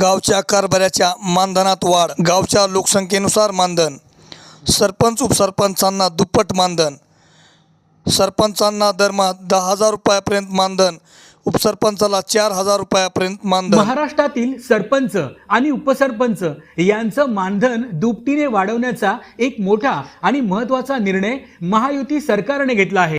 गावच्या कारभाराच्या मानधनात वाढ. गावच्या लोकसंख्येनुसार मानधन. सरपंच उपसरपंचांना दुप्पट मानधन. सरपंचांना दरमहा दहा हजार रुपयापर्यंत मानधन. उपसरपंचाला चार हजार रुपयापर्यंत मानधन. महाराष्ट्रातील सरपंच आणि उपसरपंच यांचं मानधन दुपटीने वाढवण्याचा एक मोठा आणि महत्त्वाचा निर्णय महायुती सरकारने घेतला आहे.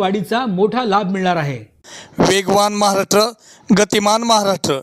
वाढीचा मोठा लाभ मिळणार आहे. वेगवान महाराष्ट्र गतिमान महाराष्ट्र.